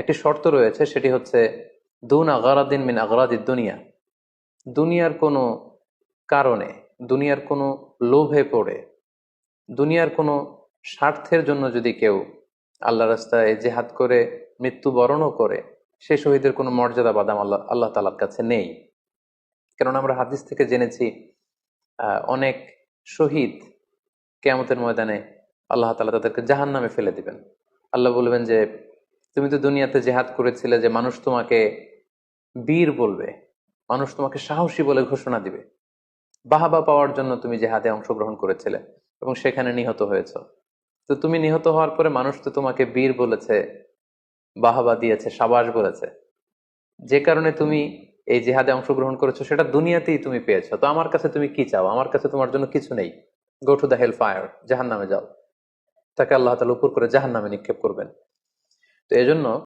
একটি শর্ত রয়েছে, সেটি হচ্ছে দুন আগারাদিন মিন আগারাদিদ দুনিয়া। দুনিয়ার কোনো কারণে, দুনিয়ার কোনো লোভে পড়ে, দুনিয়ার কোনো স্বার্থের জন্য যদি কেউ আল্লাহ রাস্তায় জেহাদ করে, মৃত্যুবরণও করে, সে শহীদের কোনো মর্যাদা বাদাম আল্লাহ আল্লাহ তালার কাছে নেই। কেননা আমরা হাদিস থেকে জেনেছি অনেক শহীদ কেয়ামতের ময়দানে আল্লাহ তালা তাদেরকে জাহান নামে ফেলে দিবেন। আল্লাহ বলবেন যে তুমি তো দুনিয়াতে জেহাদ করেছিলে যে মানুষ তোমাকে বীর বলবে, মানুষ তোমাকে সাহসী বলে ঘোষণা দিবে। বাহাবা পাওয়ার জন্য তুমি জেহাদে অংশগ্রহণ করেছিলে এবং সেখানে নিহত হয়েছ। তো তুমি নিহত হওয়ার পরে মানুষ তো তোমাকে বীর বলেছে, বাহাবা দিয়েছে, সাবাস বলেছে। যে কারণে তুমি এই জেহাদে অংশগ্রহণ করেছ, সেটা দুনিয়াতেই তুমি পেয়েছ। তো আমার কাছে তুমি কি চাও? আমার কাছে তোমার জন্য কিছু নেই। Go to the hell fire জাহান নামে যাও। তাকে আল্লাহ তালা উপর করে জাহান নামে নিক্ষেপ করবেন। তো এজন্য